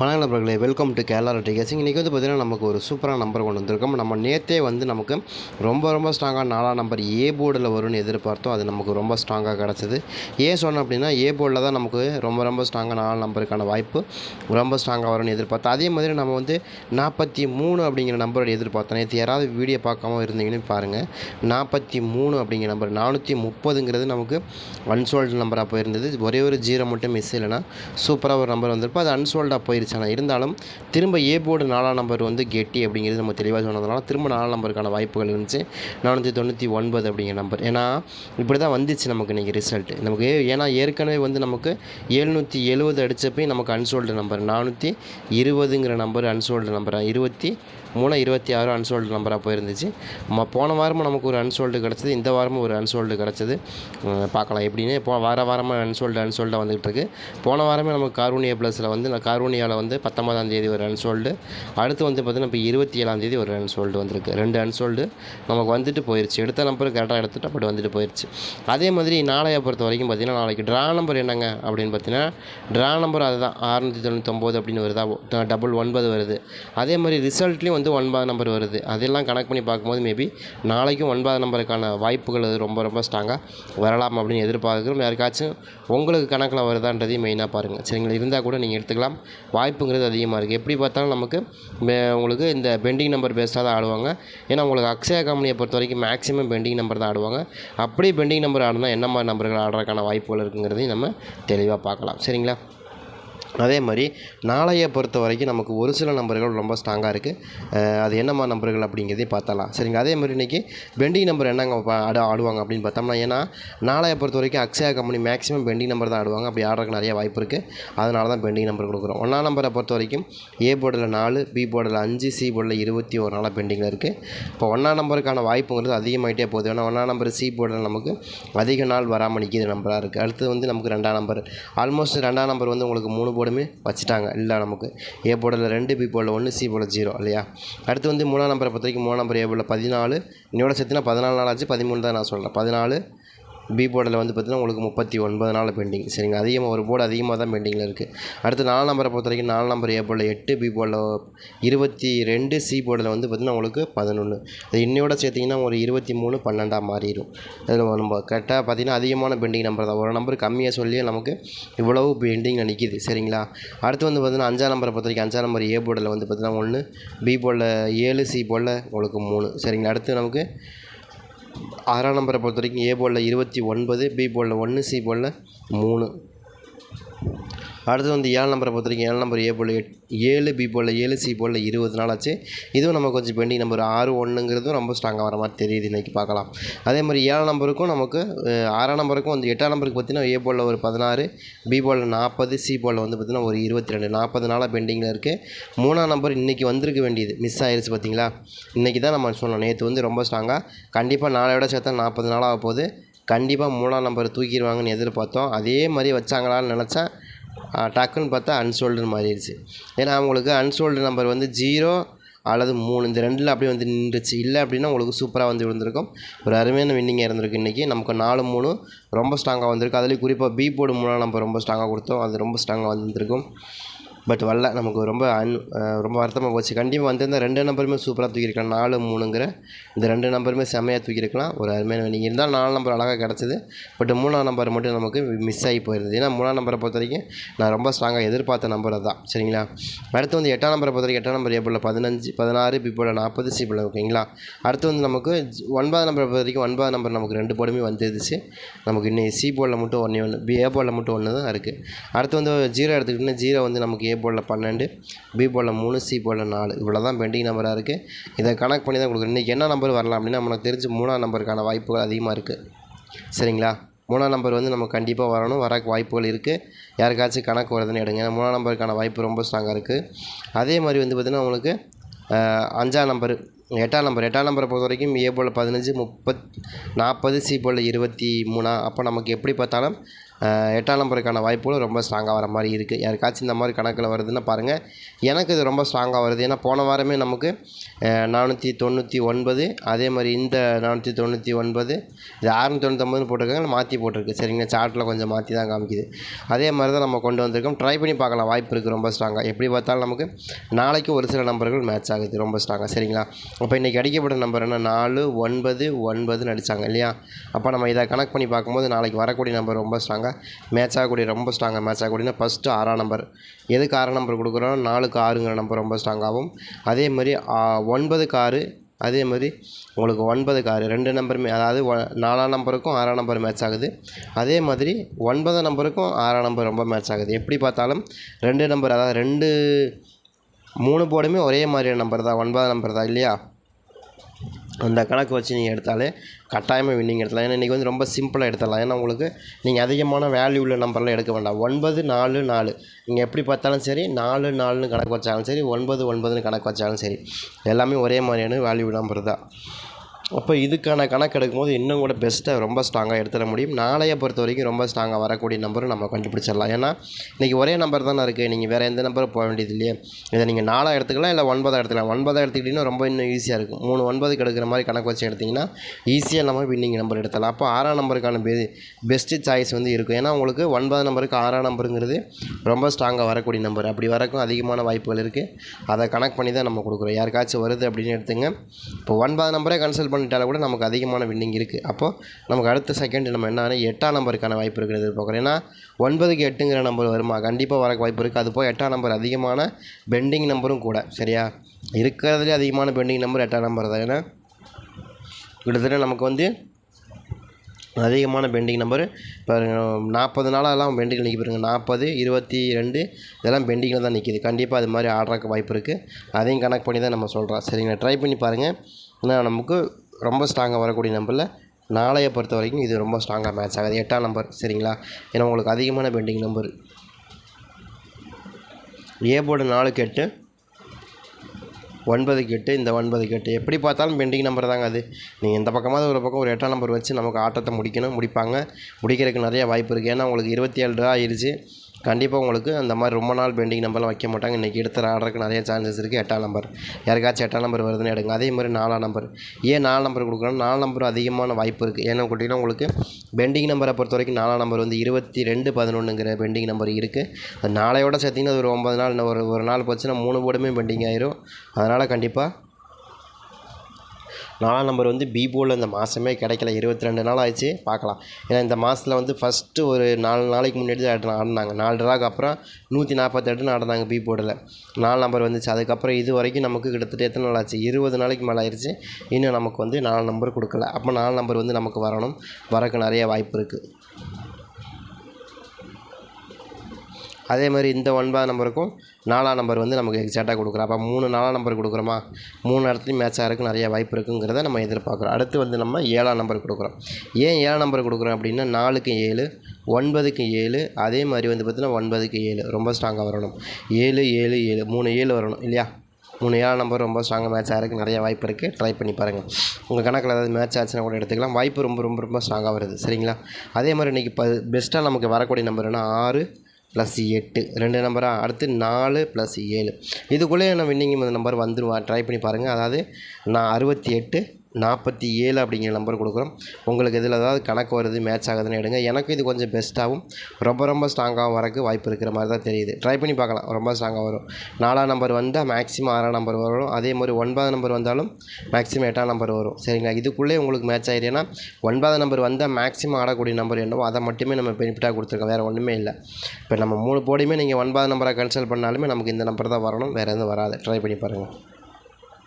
வணக்கம் நண்பர்களே welcome to Kerala ரெட்டிகேசிங் இன்றைக்கி வந்து பார்த்திங்கன்னா நமக்கு ஒரு சூப்பரான நம்பர் கொண்டு வந்திருக்கோம். நம்ம நேற்றே வந்து நமக்கு ரொம்ப ரொம்ப ஸ்ட்ராங்காக நாலாம் நம்பர் ஏ போர்டில் வரும்னு எதிர்பார்த்தோம். அது நமக்கு ரொம்ப ஸ்ட்ராங்காக கிடச்சிது. ஏன் சொன்னோம் அப்படின்னா ஏ போர்டில் தான் நமக்கு ரொம்ப ரொம்ப ஸ்ட்ராங்காக நாலாம் நம்பருக்கான வாய்ப்பு ரொம்ப ஸ்ட்ராங்காக வரும்னு எதிர்பார்த்தோம். அதே மாதிரி நம்ம வந்து நாற்பத்தி மூணு அப்படிங்கிற நம்பரோட எதிர்பார்த்தோம். நேற்று யாராவது வீடியோ பார்க்காம இருந்தீங்கன்னு பாருங்கள் நாற்பத்தி மூணு அப்படிங்கிற நம்பர் நானூற்றி முப்பதுங்கிறது நமக்கு அன்சோல்டு நம்பராக போயிருந்தது. ஒரே ஒரு ஜீரோ மட்டும் மிஸ் இல்லைனா சூப்பராக ஒரு நம்பர் வந்திருப்போம் அது அன்சோல்டாக போயிருச்சு. ஆனால் இருந்தாலும் திரும்ப ஏ போர்டு நாலாம் நம்பர் வந்து கெட்டி அப்படிங்கிறது நம்ம தெளிவாக சொன்னதுனால திரும்ப நாலாம் நம்பருக்கான வாய்ப்புகள் இருந்துச்சு. நானூற்றி தொண்ணூற்றி ஒன்பது அப்படிங்கிற நம்பர் ஏன்னா இப்படி தான் வந்துச்சு நமக்கு இன்றைக்கி ரிசல்ட் நமக்கு ஏன்னா ஏற்கனவே வந்து நமக்கு எழுநூற்றி எழுபது அடித்தப்பையும் நமக்கு அன்சோல்டு நம்பர் நானூற்றி இருபதுங்கிற நம்பர் அன்சோல்டு நம்பராக இருபத்தி மூணு இருபத்தி ஆறு அன்சோல்டு நம்பராக போயிருந்துச்சு. ம போன வாரமும் நமக்கு ஒரு அன்சோல்டு கிடச்சிது. இந்த வாரமும் ஒரு அன்சோல்டு கிடச்சிது. பார்க்கலாம். எப்படின்னு போ வார வாரமாக அன்சோல்டு அன்சோல்டாக வந்துகிட்டு இருக்கு. போன வாரமே நமக்கு கார்வூனியா ப்ளஸில் வந்து நான் கார்வூனியாவில் வந்து பத்தொன்பதாம் தேதி ஒரு அன்சோல்டு அடுத்து வந்து பார்த்திங்கன்னா இப்போ இருபத்தி ஏழாம் தேதி ஒரு அன்சோல்டு வந்திருக்கு. ரெண்டு அன்சோல்டு நமக்கு வந்துட்டு போயிடுச்சு எடுத்த நம்பர் கரெக்டாக எடுத்துட்டு அப்படி வந்துட்டு போயிடுச்சு அதே மாதிரி நாளையை பொறுத்த வரைக்கும் பார்த்திங்கன்னா நாளைக்கு ட்ரா நம்பர் என்னங்க? அப்படின்னு பார்த்தீங்கன்னா ட்ரா நம்பர் அதுதான். அறுநூற்றி தொண்ணூத்தொம்போது அப்படின்னு வருதா? டபுள் ஒன்பது வருது. அதே மாதிரி ரிசல்ட்லேயும் வந்து ஒன்பது நம்பர் வருது. அதெல்லாம் கணக்கு பண்ணி பார்க்கும்போது மேபி நாளைக்கும் ஒன்பது நம்பருக்கான வாய்ப்புகள் அது ரொம்ப ரொம்ப ஸ்ட்ராங்காக வரலாம் அப்படின்னு எதிர்பார்க்குறோம். யாருக்காச்சும் உங்களுக்கு கணக்கில் வருதான்றதையும் மெயினாக பாருங்கள் சரிங்களா? இருந்தால் கூட நீங்கள் எடுத்துக்கலாம். வாய்ப்புங்கிறது அதிகமாக இருக்குது எப்படி பார்த்தாலும் நமக்கு மே- உங்களுக்கு இந்த பெண்டிங் நம்பர் பேஸ்டாக தான் ஆடுவாங்க. ஏன்னா உங்களுக்கு அக்ஷயா கம்பெனியை பொறுத்த வரைக்கும் மேக்ஸிமம் பெண்டிங் நம்பர் தான் ஆடுவாங்க. அப்படியே பெண்டிங் நம்பர் ஆடினா என்ன மாதிரி நம்பர்கள் ஆடுறதுக்கான வாய்ப்புகள் இருக்குங்கிறதையும் நம்ம தெளிவாக பார்க்கலாம். சரிங்களா? அதே மாதிரி நாளைய பொறுத்த வரைக்கும் நமக்கு ஒரு சில நம்பர்கள் ரொம்ப ஸ்ட்ராங்காக இருக்குது அது என்னம்மா நம்பர்கள் அப்படிங்கிறதே பார்த்தலாம் சரிங்க அதே மாதிரி இன்றைக்கி பெண்டிங் நம்பர் என்னங்க ஆட ஆடுவாங்க அப்படின்னு பார்த்தோம்னா ஏன்னா நாளைய பொறுத்த வரைக்கும் Akshaya company maximum pending number தான் ஆடுவாங்க. அப்படி ஆடுறதுக்கு நிறைய வாய்ப்பு இருக்குது அதனால தான் பெண்டிங் நம்பர் கொடுக்குறோம். ஒன்றாம் நம்பரை பொறுத்த வரைக்கும் ஏ போர்டில் நாலு பி போர்டில் அஞ்சு சி போர்டில் இருபத்தி ஒரு நாளாக பெண்டிங்கில் இருக்குது இப்போ ஒன்றாம் நம்பருக்கான வாய்ப்புங்கிறது அதிகமாகிட்டே போகுது. ஏன்னா ஒன்றாம் நம்பர் சி போர்டில் நமக்கு அதிக நாள் வராமல் நிற்கிற நம்பராக இருக்குது அடுத்து வந்து நமக்கு ரெண்டாம் நம்பர் ஆல்மோஸ்ட் ரெண்டாம் நம்பர் வந்து உங்களுக்கு மூணு போர்டுமே வச்சுட்டாங்க. இல்லை நமக்கு ஏ போர்டில் ரெண்டு பி போர்டில் ஒன்று சி போர்டில் ஜீரோ இல்லையா? அடுத்து வந்து மூணாம் நம்பரை பொறுத்த வரைக்கும் மூணாம் நம்பர் ஏ போர்டில் பதினாலு இன்னோட சேர்த்துனா பதினாலு நாள் ஆச்சு பதிமூணு தான் நான் சொல்கிறேன் பதினாலு பி போர்டில் வந்து பார்த்திங்கன்னா உங்களுக்கு முப்பத்தி ஒன்பது நாள் பெண்டிங் சரிங்க. அதிகமாக ஒரு போர்டு அதிகமாக தான் பெண்டிங்கில் இருக்குது அடுத்து நாலு நம்பரை பொறுத்த வரைக்கும் நாலு நம்பர் ஏ போர்டில் எட்டு பி போர்டில் இருபத்தி ரெண்டு சி போர்டில் வந்து பார்த்திங்கன்னா உங்களுக்கு பதினொன்று அது இன்னையோட சேர்த்திங்கன்னா ஒரு இருபத்தி மூணு பன்னெண்டாக மாறிடும். அதில் நம்ம கரெக்டாக பார்த்திங்கன்னா அதிகமான பெண்டிங் நம்பர் தான். ஒரு நம்பர் கம்மியாக சொல்லியே நமக்கு இவ்வளவு பெண்டிங்கில் நிற்கிது சரிங்களா? அடுத்து வந்து பார்த்திங்கன்னா அஞ்சாம் நம்பரை பொறுத்த வரைக்கும் அஞ்சாம் நம்பர் ஏ போர்டில் வந்து பார்த்திங்கன்னா ஒன்று பி போர்டில் ஏழு சி போர்டில் உங்களுக்கு மூணு. சரிங்களா? அடுத்து நமக்கு ஆறாம் நம்பரை பொறுத்த வரைக்கும் ஏ போலில் இருபத்தி ஒன்பது பி போலில் ஒன்று சி போலில் மூணு. அடுத்து வந்து ஏழு நம்பரை பொறுத்த வரைக்கும் ஏழு நம்பர் ஏ போல் எட் ஏழு பி போல் ஏழு சி போல் இருபது நாள் ஆச்சு இதுவும் நம்ம கொஞ்சம் பெண்டிங் நம்பர் ஆறு ஒன்றுங்கிறதும் ரொம்ப ஸ்ட்ராங்காக வர மாதிரி தெரியுது இன்றைக்கி பார்க்கலாம். அதே மாதிரி ஏழாம் நம்பருக்கும் நமக்கு ஆறாம் நம்பருக்கும் வந்து எட்டாம் நம்பருக்கு பார்த்தீங்கன்னா ஏ போல் ஒரு பதினாறு பி போல் நாற்பது சி போல் வந்து பார்த்திங்கன்னா ஒரு இருபத்தி ரெண்டு நாற்பது நாளாக பெண்டிங்கில் இருக்குது மூணாம் நம்பர் இன்றைக்கி வந்திருக்க வேண்டியது மிஸ் ஆயிடுச்சு பார்த்தீங்களா? இன்றைக்கி தான் நம்ம சொன்னோம் நேற்று வந்து ரொம்ப ஸ்ட்ராங்காக கண்டிப்பாக நாளையோட சேர்த்தா நாற்பது நாளாக போகுது கண்டிப்பாக மூணாம் நம்பர் தூக்கிடுவாங்கன்னு எதிர்பார்த்தோம். அதே மாதிரி வச்சாங்களான்னு நினச்சேன் டக்குன்னு பார்த்தா அன்சோல்டுன்னு மாறிடுச்சு. ஏன்னா அவங்களுக்கு அன்சோல்டு நம்பர் வந்து ஜீரோ அல்லது மூணு இந்த ரெண்டில் அப்படியே வந்து நின்றுச்சு. இல்லை அப்படின்னா உங்களுக்கு சூப்பராக வந்து விழுந்திருக்கும். ஒரு அருமையான வின்னிங்காக இருந்திருக்கு இன்றைக்கி நமக்கு நாலு மூணு ரொம்ப ஸ்ட்ராங்காக வந்திருக்கு. அதுலேயும் குறிப்பாக பி போர்டு மூணாம் நம்ம ரொம்ப ஸ்ட்ராங்காக கொடுத்தோம். அது ரொம்ப ஸ்ட்ராங்காக வந்திருக்கும் பட் வரல. நமக்கு ரொம்ப அன் ரொம்ப வருத்தமாக போச்சு. கண்டிப்பாக வந்திருந்தால் ரெண்டு நம்பருமே சூப்பராக தூக்கியிருக்கலாம். நாலு மூணுங்கிற. இந்த ரெண்டு நம்பருமே செம்மையாக தூக்கியிருக்கலாம். ஒரு அருமையான நீங்கள் இருந்தால் நாலு நம்பர் அழகாக கிடச்சிது. பட் மூணாம் நம்பர் மட்டும் நமக்கு மிஸ் ஆகி போயிருந்தது. ஏன்னா மூணாம் நம்பரை பொறுத்த வரைக்கும் நான் ரொம்ப ஸ்ட்ராங்காக எதிர்பார்த்த நம்பர் தான் சரிங்களா? அடுத்து வந்து எட்டாம் நம்பரை பொறுத்த வரைக்கும் எட்டாம் நம்பர் ஏபிளில் பதினஞ்சு பதினாறு பிபிளில் நாற்பது சிபிளில் ஓகேங்களா? அடுத்து வந்து நமக்கு ஒன்பதாம் நம்பரை பொறுத்த வரைக்கும் ஒன்பதாம் நம்பர் நமக்கு ரெண்டு போர்டுமே வந்துருச்சு நமக்கு இன்னும் சி போர்டில் மட்டும் ஒன்றே ஒன்று பி ஏ போர்டில் மட்டும் ஒன்று தான் இருக்குது அடுத்து வந்து ஜீரோ எடுத்துக்கிட்டோன்னா ஜீரோ வந்து நமக்கு ஏ போர்டில் பன்னெண்டு பி போர்டில் மூணு சி போர்டில் நாலு. இவ்வளோ தான் பெண்டிங் நம்பராக இருக்குது இதை கணக்கு பண்ணி தான் கொடுக்குறோம் இன்றைக்கி என்ன நம்பர் வரலாம் அப்படின்னா நம்மளுக்கு தெரிஞ்சு மூணாம் நம்பருக்கான வாய்ப்புகள் அதிகமாக இருக்குது சரிங்களா? மூணாம் நம்பர் வந்து நம்ம கண்டிப்பாக வரணும். வர வாய்ப்புகள் இருக்குது யாருக்காச்சும் கணக்கு வருதுன்னு எடுங்க. ஏன்னா மூணாம் நம்பருக்கான வாய்ப்பு ரொம்ப ஸ்ட்ராங்காக இருக்குது அதே மாதிரி வந்து பார்த்திங்கன்னா உங்களுக்கு அஞ்சாம் நம்பர் எட்டாம் நம்பர் எட்டாம் நம்பரை பொறுத்த வரைக்கும் ஏ போல் பதினஞ்சு முப்பத் நாற்பது சி போல் இருபத்தி மூணா. அப்போ நமக்கு எப்படி பார்த்தாலும் எட்டாம் நம்பருக்கான வாய்ப்புகளும் ரொம்ப ஸ்ட்ராங்காக வர மாதிரி இருக்குது யாருக்காச்சும் இந்த மாதிரி கணக்கில் வருதுன்னு பாருங்கள் எனக்கு இது ரொம்ப ஸ்ட்ராங்காக வருது. ஏன்னா போன வாரமே நமக்கு நானூற்றி தொண்ணூற்றி ஒன்பது அதே மாதிரி இந்த நானூற்றி தொண்ணூற்றி ஒன்பது இது ஆறுநூற்றி தொண்ணூத்தொம்பதுன்னு போட்டிருக்காங்க. மாற்றி போட்டிருக்கு. சரிங்களா? சார்ட்டில் கொஞ்சம் மாற்றி தான் காமிக்குது. அதே மாதிரி தான் நம்ம கொண்டு வந்திருக்கோம். ட்ரை பண்ணி பார்க்கலாம். வாய்ப்பு இருக்குது ரொம்ப ஸ்ட்ராங்காக எப்படி பார்த்தாலும் நமக்கு நாளைக்கு ஒரு சில நம்பர்கள் மேட்ச் ஆகுது. ரொம்ப ஸ்ட்ராங்காக சரிங்களா? அப்போ இன்றைக்கி அடிக்கப்பட்ட நம்பர் என்ன? நாலு ஒன்பது ஒன்பதுன்னு அடித்தாங்க இல்லையா? அப்போ நம்ம இதை கனெக்ட் பண்ணி பார்க்கும்போது நாளைக்கு வரக்கூடிய நம்பர் ரொம்ப ஸ்ட்ராங்காக மேட்ச் ஆகக்கூடிய ரொம்ப ஸ்ட்ராங்காக மேட்ச் ஆகக்கூடியனா ஃபஸ்ட்டு ஆறாம் நம்பர் எதுக்கு ஆறாம் நம்பர் கொடுக்குறோம்? நாலுக்கு ஆறுங்கிற நம்பர் ரொம்ப ஸ்ட்ராங்காகவும் அதே மாதிரி ஒன்பதுக்கு ஆறு அதே மாதிரி உங்களுக்கு ஒன்பதுக்கு ஆறு ரெண்டு நம்பருமே அதாவது நாலாம் நம்பருக்கும் ஆறாம் நம்பர் மேட்ச் ஆகுது அதே மாதிரி ஒன்பதாம் நம்பருக்கும் ஆறாம் நம்பர் ரொம்ப மேட்ச் ஆகுது எப்படி பார்த்தாலும் ரெண்டு நம்பர் அதாவது ரெண்டு மூணு போர்டுமே ஒரே மாதிரியான நம்பர் தான் ஒன்பதாம் நம்பர் தான் இல்லையா? அந்த கணக்கு வச்சு நீங்கள் எடுத்தாலே கட்டாயமாக வின்னிங் எடுக்கலாம் ஏன்னா இன்றைக்கி வந்து ரொம்ப சிம்பிளாக எடுத்துடலாம். ஏன்னா உங்களுக்கு நீங்கள் அதிகமான வேல்யூ உள்ள நம்பர்லாம் எடுக்க வேண்டாம். ஒன்பது நாலு நாலு. நீங்கள் எப்படி பார்த்தாலும் சரி நாலு நாலுன்னு கணக்கு வச்சாலும் சரி ஒன்பது ஒன்பதுன்னு கணக்கு வச்சாலும் சரி எல்லாமே ஒரே மாதிரியான வேல்யூ நம்பர் தான். அப்போ இதுக்கான கணக்கு எடுக்கும்போது இன்னும் கூட பெஸ்ட்டாக ரொம்ப ஸ்ட்ராங்காக எடுத்துட முடியும். நாளைய பொறுத்த வரைக்கும் ரொம்ப ஸ்ட்ராங்காக வரக்கூடிய நம்பரும் நம்ம கண்டுபிடிச்சிடலாம். ஏன்னா இன்றைக்கி ஒரே நம்பர் தானே இருக்குது நீங்கள் வேறு எந்த நம்பரும் போக வேண்டியது இல்லையே. இதை நீங்கள் நாலாக எடுத்துக்கலாம் இல்லை ஒன்பதாக எடுத்துக்கலாம். ஒன்பதாக எடுத்துக்கிட்டிங்கன்னா ரொம்ப இன்னும் ஈஸியாக இருக்கும். மூணு ஒன்பதுக்கு எடுக்கிற மாதிரி கணக்கு வச்சு எடுத்திங்கன்னா ஈஸியாக நம்ம வின்னிங் நம்பர் எடுத்தலாம். அப்போ ஆறாம் நம்பருக்கான பெ பெஸ்ட்டு சாய்ஸ் வந்து இருக்கும். ஏன்னா உங்களுக்கு ஒன்பதாம் நம்பருக்கு ஆறாம் நம்பருங்கிறது ரொம்ப ஸ்ட்ராங்காக வரக்கூடிய நம்பர் அப்படி வரக்கும் அதிகமான வாய்ப்புகள் இருக்குது அதை கனெக்ட் பண்ணி தான் நம்ம கொடுக்குறோம். யாருக்காச்சும் வருது அப்படின்னு எடுத்துங்க. இப்போ ஒன்பது நம்பரே கன்சல்ட் பண்ணிட்டால கூட நமக்கு அதிகமான வின்னிங் இருக்குது அப்போது நமக்கு அடுத்த செகண்ட் நம்ம என்ன எட்டாம் நம்பருக்கான வாய்ப்பு இருக்குது எதிர்பார்க்குறோம். ஏன்னா ஒன்பதுக்கு எட்டுங்கிற நம்பர் வருமா? கண்டிப்பாக வர வாய்ப்பு இருக்குது அது போய் எட்டாம் நம்பர் அதிகமான பெண்டிங் நம்பரும் கூட சரியா? இருக்கிறதுலே அதிகமான பெண்டிங் நம்பர் எட்டாம் நம்பர் தான். ஏன்னா கிட்டத்தட்ட நமக்கு வந்து அதிகமான பெண்டிங் நம்பரு இப்போ நாற்பது நாளெல்லாம் பெண்டிங்கில் நிற்க பாருங்க. நாற்பது இருபத்தி ரெண்டு இதெல்லாம் பெண்டிங்கில் தான் நிற்கிது கண்டிப்பாக அது மாதிரி ஆர்டருக்கு வாய்ப்பு இருக்குது அதையும் கனெக்ட் பண்ணி தான் நம்ம சொல்கிறோம் சரிங்களா? ட்ரை பண்ணி பாருங்கள் ஏன்னா நமக்கு ரொம்ப ஸ்ட்ராங்காக வரக்கூடிய நம்பரில் நாளையை பொறுத்த வரைக்கும் இது ரொம்ப ஸ்ட்ராங்காக மேட்ச் ஆகுது. எட்டாம் நம்பர் சரிங்களா? ஏன்னா உங்களுக்கு அதிகமான பெண்டிங் நம்பர் ஏ போர்டு நாலுக்கு எட்டு ஒன்பதுக்கு எட்டு இந்த ஒன்பதுக்கு எட்டு எப்படி பார்த்தாலும் பெண்டிங் நம்பர் தாங்க அது. நீங்கள் இந்த பக்கமாக ஒரு பக்கம் ஒரு எட்டாம் நம்பர் வச்சு நமக்கு ஆட்டத்தை முடிக்கணும் முடிப்பாங்க. முடிக்கிறதுக்கு நிறைய வாய்ப்பு இருக்குது ஏன்னா உங்களுக்கு இருபத்தி ஏழு ரூபா ஆயிடுச்சு கண்டிப்பாக உங்களுக்கு அந்த மாதிரி ரொம்ப நாள் பெண்டிங் நம்பர்லாம் வைக்க மாட்டாங்க. இன்றைக்கி எடுத்து ஆடுறதுக்கு நிறைய சான்சஸ் இருக்குது எட்டாம் நம்பர் யாருக்காச்சும் எட்டாம் நம்பர் வருதுன்னு எடுங்க. அதே மாதிரி நாலாம் நம்பர் ஏன் நாலு நம்பர் கொடுக்குறோம் நாலு நம்பர் அதிகமான வாய்ப்பு இருக்குது ஏன்னா கேட்டிங்கன்னா உங்களுக்கு பெண்டிங் நம்பரை பொறுத்த வரைக்கும் நாலாம் நம்பர் வந்து இருபத்தி ரெண்டு பதினொன்றுங்கிற பெண்டிங் நம்பர் இருக்குது அது நாளையோட சேர்த்திங்கன்னா அது ஒரு ஒம்பது நாள் இன்னும் ஒரு ஒரு நாள் போச்சுன்னா மூணு போர்டுமே பெண்டிங் ஆயிரும். அதனால் கண்டிப்பாக நாலாம் நம்பர் வந்து பி இந்த மாதமே கிடைக்கல. இருபத்தி ரெண்டு நாள் ஆயிடுச்சு. பார்க்கலாம். ஏன்னா இந்த மாதத்தில் வந்து ஃபஸ்ட்டு ஒரு நாலு நாளைக்கு முன்னாடி தான் ஆடினாங்க. நாலு ட்ராக்கு அப்புறம் நூற்றி நாற்பத்தெட்டுன்னு ஆடினாங்க பி போர்டில் நாலு நம்பர் வந்துச்சு. அதுக்கப்புறம் இது வரைக்கும் நமக்கு கிட்டத்தட்ட எத்தனை நாள் ஆச்சு? இருபது நாளைக்கு மேலே ஆயிடுச்சு இன்னும் நமக்கு வந்து நாலு நம்பர் கொடுக்கல. அப்போ நாலு நம்பர் வந்து நமக்கு வரணும். வரக்கு நிறைய வாய்ப்பு இருக்குது அதே மாதிரி இந்த ஒன்பதாம் நம்பருக்கும் நாலாம் நம்பர் வந்து நமக்கு எக்ஸாக்டாக கொடுக்குறோம். அப்போ மூணு நாலாம் நம்பர் கொடுக்குறோமா? மூணு இடத்துலையும் மேட்ச் ஆகிறதுக்கு நிறைய வாய்ப்பு இருக்குங்கிறத நம்ம எதிர்பார்க்குறோம். அடுத்து வந்து நம்ம ஏழாம் நம்பர் கொடுக்குறோம். ஏன் ஏழாம் நம்பர் கொடுக்குறோம் அப்படின்னா நாலுக்கு ஏழு ஒன்பதுக்கு ஏழு அதே மாதிரி வந்து பார்த்திங்கன்னா ஒன்பதுக்கு ஏழு. ரொம்ப ஸ்ட்ராங்காக வரணும். ஏழு ஏழு ஏழு. மூணு ஏழு வரணும் இல்லையா? மூணு ஏழாம் நம்பர் ரொம்ப ஸ்ட்ராங்காக மேட்ச் ஆகிறதுக்கு நிறைய வாய்ப்பு இருக்குது ட்ரை பண்ணி பாருங்கள் உங்கள் கணக்கில் ஏதாவது மேட்ச் ஆச்சுன்னா கூட எடுத்துக்கலாம். வாய்ப்பு ரொம்ப ரொம்ப ரொம்ப ஸ்ட்ராங்காக வருது. சரிங்களா? அதே மாதிரி இன்றைக்கி ப பெஸ்ட்டாக நமக்கு வரக்கூடிய நம்பர்னா ஆறு ப்ளஸ் எட்டு. ரெண்டு நம்பரா அடுத்து நாலு ப்ளஸ் ஏழு. இதுக்குள்ளே நான் வின்னிங் நம்பர் வந்துடுவா ட்ரை பண்ணி பாருங்கள் அதாவது நான் அறுபத்தி எட்டு நாற்பத்தி ஏழு அப்படிங்கிற நம்பர் கொடுக்குறோம். உங்களுக்கு இதில் ஏதாவது கணக்கு வருது மேட்ச் ஆகுதுன்னு எடுங்க. எனக்கு இது கொஞ்சம் பெஸ்ட்டாகவும் ரொம்ப ரொம்ப ஸ்ட்ராங்காகவும் வரக்கு வாய்ப்பு இருக்கிற மாதிரி தான் தெரியுது. ட்ரை பண்ணி பார்க்கலாம். ரொம்ப ஸ்ட்ராங்காக வரும். நாலாம் நம்பர் வந்தால் மேக்ஸிமம் ஆறாம் நம்பர் வரும். அதே மாதிரி ஒன்பதாம் நம்பர் வந்தாலும் மேக்ஸிமம் எட்டாம் நம்பர் வரும். சரிங்களா? இதுக்குள்ளே உங்களுக்கு மேட்ச் ஆகிடுன்னா ஒன்பதாம் நம்பர் வந்தால் மேக்ஸிமம் ஆடக்கூடிய நம்பர் என்னவோ அதை மட்டுமே நம்ம பெனிஃபிட்டாக கொடுத்துருக்கோம். வேறு ஒன்றுமே இல்லை. இப்போ நம்ம மூணு போடியுமே நீங்கள் ஒன்பதாம் நம்பரை கன்சல்ட் பண்ணாலுமே நமக்கு இந்த நம்பர் தான் வரணும். வேறு எதுவும் வராது. ட்ரை பண்ணி பாருங்கள்